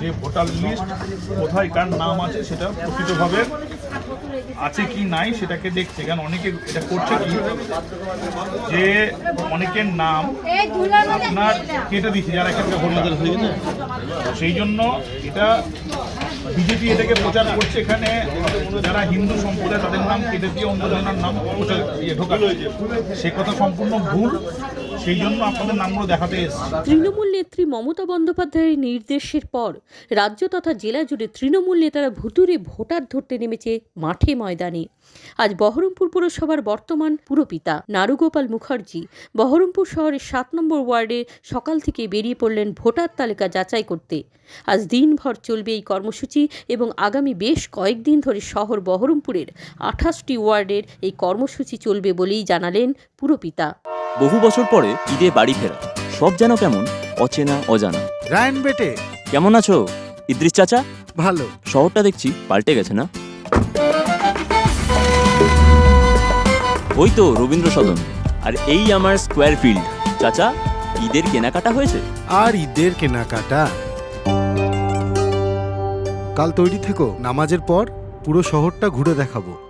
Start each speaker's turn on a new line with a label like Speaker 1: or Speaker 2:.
Speaker 1: যে voter list কোথায় কার নাম আছে সেটা প্রকৃতভাবে আছে কি নাই সেটাকে দেখছে। কারণ অনেকে এটা করছে কি? যে অনেকের নাম আপনার কেটে দিচ্ছে যারা এখানকার ভোটার সেই জন্য এটা বিজেপি এটাকে প্রচার করছে এখানে। যারা হিন্দু সম্প্রদায়, তাদের নাম কেটে দিয়ে অন্যজনের নাম প্রচার ঢোকানো সে কথা সম্পূর্ণ ভুল। সেই জন্য আপনাদের নামগুলো দেখাতে
Speaker 2: তৃণমূল নেত্রী মমতা বন্দ্যোপাধ্যায়ের নির্দেশের পর রাজ্য তথা জেলা জুড়ে তৃণমূল নেতারা ভুতুরে ভোটার ধরতে নেমেছে মাঠে ময়দানে। আজ বহরমপুর পুরসভার বর্তমান পুরপিতা নারুগোপাল মুখার্জি বহরমপুর শহরের সাত নম্বর ওয়ার্ডে সকাল থেকে বেরিয়ে পড়লেন ভোটার তালিকা যাচাই করতে। আজ দিনভর চলবে এই কর্মসূচি এবং আগামী বেশ কয়েকদিন ধরে শহর বহরমপুরের আঠাশটি ওয়ার্ডের এই কর্মসূচি চলবে বলেই জানালেন পুরপিতা।
Speaker 3: বহু বছর পরে ঈদে বাড়ি ফেরা। সব যেন কেমন অচেনা অজানা।
Speaker 4: রায়ন বেটে।
Speaker 3: কেমন আছো ইদ্রিস চাচা?
Speaker 4: ভালো।
Speaker 3: শহরটা দেখছি পাল্টে গেছে না? ওই তো রবীন্দ্র সদন আর এই আমার স্কোয়ার ফিল্ড চাচা ঈদের কেনাকাটা হয়েছে?
Speaker 4: আর ঈদের কেনাকাটা? কাল তৈরি থেকো নামাজের পর পুরো শহরটা ঘুরে দেখাবো।